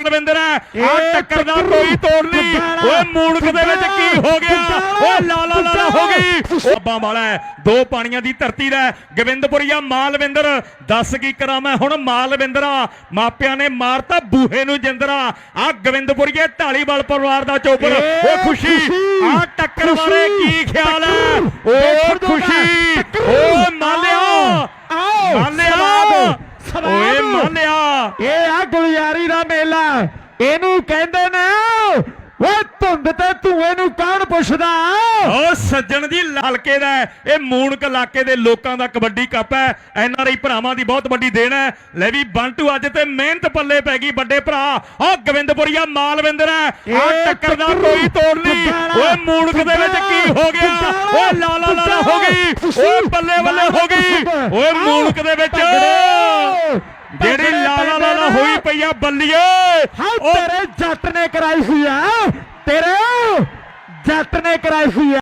ਰਵਿੰਦਰ ਆ ਇਹ ਟੱਕਰ ਦਾ ਟੱਕਰ ਕੋਈ ਤੋੜ ਨਹੀਂ। ਗੁੱਡਾਲਾ, ਓਏ ਮੂਣਕ ਦੇ ਵਿੱਚ ਕੀ ਹੋ ਗਿਆ? ਗੁੱਡਾਲਾ, ਓਏ ਲਾਲਾ ਲਾਲਾ ਹੋ ਗਈ। ਗੁੱਡਾਲਾ। ਅੱਬਾ ਵਾਲਾ ਦੋ ਪਾਣੀਆਂ ਦੀ ਧਰਤੀ ਦਾ ਹੈ, ਗੋਬਿੰਦਪੁਰੀਆ ਮਾਲਵਿੰਦਰ। ਦੱਸ ਕੀ ਕਰਾਂ ਮੈਂ ਹੁਣ ਮਾਲਵਿੰਦਰਾ? ਮਾਪਿਆਂ ਨੇ ਮਾਰਤਾ ਬੂਹੇ ਨੂੰ ਜਿੰਦਰਾ। ਆ ਗੋਬਿੰਦਪੁਰੀਏ ਢਾਲੀਵਾਲ ਪਰਿਵਾਰ ਦਾ ਚੋਬਰ ਏ ਓ ਖੁਸ਼ੀ। ਆ ਟੱਕਰ ਬਾਰੇ ਕੀ ਖੁਸ਼ੀ, ਖਿਆਲ ਹੈ ਟੱਕਰ, ਓ ਖੁਸ਼ੀ। ਟੱਕਰ, ਓ ਮਾਲਿਆ। ਆਓ, ਮਾਲਿਆ। ਸਵਾਦ, ਸਵਾਦ। ਓਏ ਮਾਲਿਆ। ਇਹ ਆ ਗੁਲਿਆਰੀ ਦਾ ਮੇਲਾ। ਇਹਨੂੰ ਕਹਿੰਦੇ ਨੇ ਓਏ ਧੁੰਦ ਤੇ ਧੂਏ ਨੂੰ ਕੌਣ ਪੁੱਛਦਾ? ਓ ਸੱਜਣ ਜੀ ਹਲਕੇ ਦਾ। ਇਹ ਮੂਣਕ ਇਲਾਕੇ ਦੇ ਲੋਕਾਂ ਦਾ ਕਬੱਡੀ ਕੱਪ ਹੈ। ਐਨ ਆਰ ਆਈ ਭਰਾਵਾਂ ਦੀ ਬਹੁਤ ਵੱਡੀ ਦੇਣ ਹੈ। ਲੈ ਵੀ ਬੰਟੂ ਅੱਜ ਤੇ ਮਿਹਨਤ ਪੱਲੇ ਪੈ ਗਈ ਵੱਡੇ ਭਰਾ। ਓ ਗੋਬਿੰਦਪੁਰੀਆ ਮਾਲਵਿੰਦਰ ਹੈ। ਆ ਟੱਕਰ ਦਾ ਕੋਈ ਤੋੜ ਨਹੀਂ। ਓਏ ਮੂਣਕ ਦੇ ਵਿੱਚ ਕੀ ਹੋ ਗਿਆ? ਓਏ ਲਾਲਾ ਲਾਲਾ ਹੋ ਗਈ। ਓਏ ਬੱਲੇ ਬੱਲੇ ਹੋ ਗਈ। ਓਏ ਮੂਣਕ ਦੇ ਵਿੱਚ ਜਿਹੜੀ ਲਾਲਾ ਲਾਲਾ ਹੋਈ ਪਈ ਆ ਬੱਲੀਏ। ਤੇਰੇ ਜੱਟ ਨੇ ਕਰਾਈ ਸੀ ਆ। ਤੇਰੇ ਜੱਟ ਨੇ ਕਰਾਈ ਸੀ ਆ